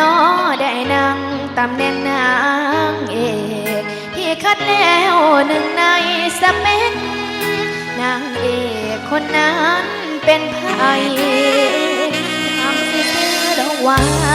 นอได้นั่งตำแหน่งนางเอกที่คัดแล้วหนึ่งในสเปกนางเอกคนนั้นเป็นไพ่ทำให้เธอระวัง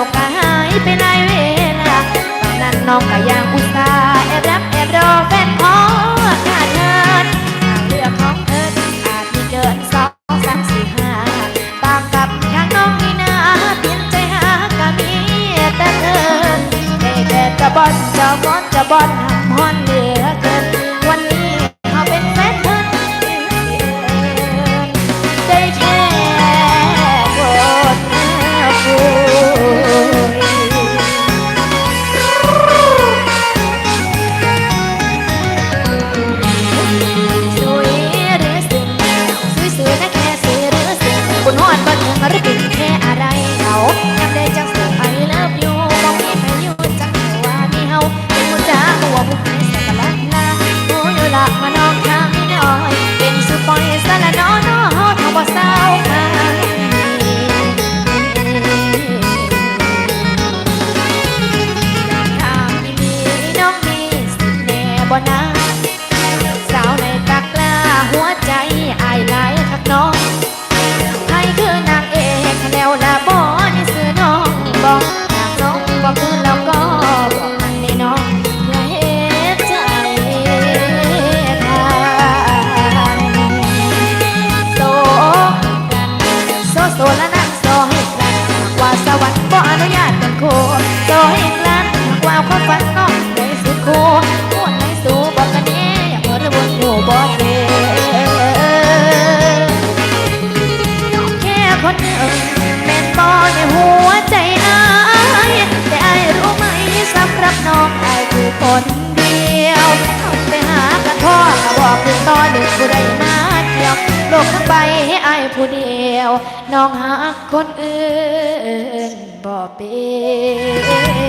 วก็หายไปในเวลาตอนนั้นน้องก็ยังอุตส่าห์แอบรักแอบรอแฟนของขาดเงินทางเลือกของเธออาจมีเกินสองสามสี่ห้าตางกับทางน้องนี่นาเปลี่ยนใจหาก็มีแต่เธอได้แต่จะบอนจะบอนจะบอนหำฮอน ญาตกันโคโซให้กันว่าความฝันน้องในสุดโคม่วนในสู่บอกกันนี้อยากเปิดระบบอยู่บ่เป็นแค่คนหนึ่งแม่นบอในหัวใจอายแต่อายรู้ไหมสำหรับน้องอายคือคนเดียวเอาไปหากันพ่อก็บอกคือตอนหนึ่งผู้ใดมาเที่ยวโลกทั้งใบให้อายผู้เดียว น้องหาคนอื่น บ่เป็น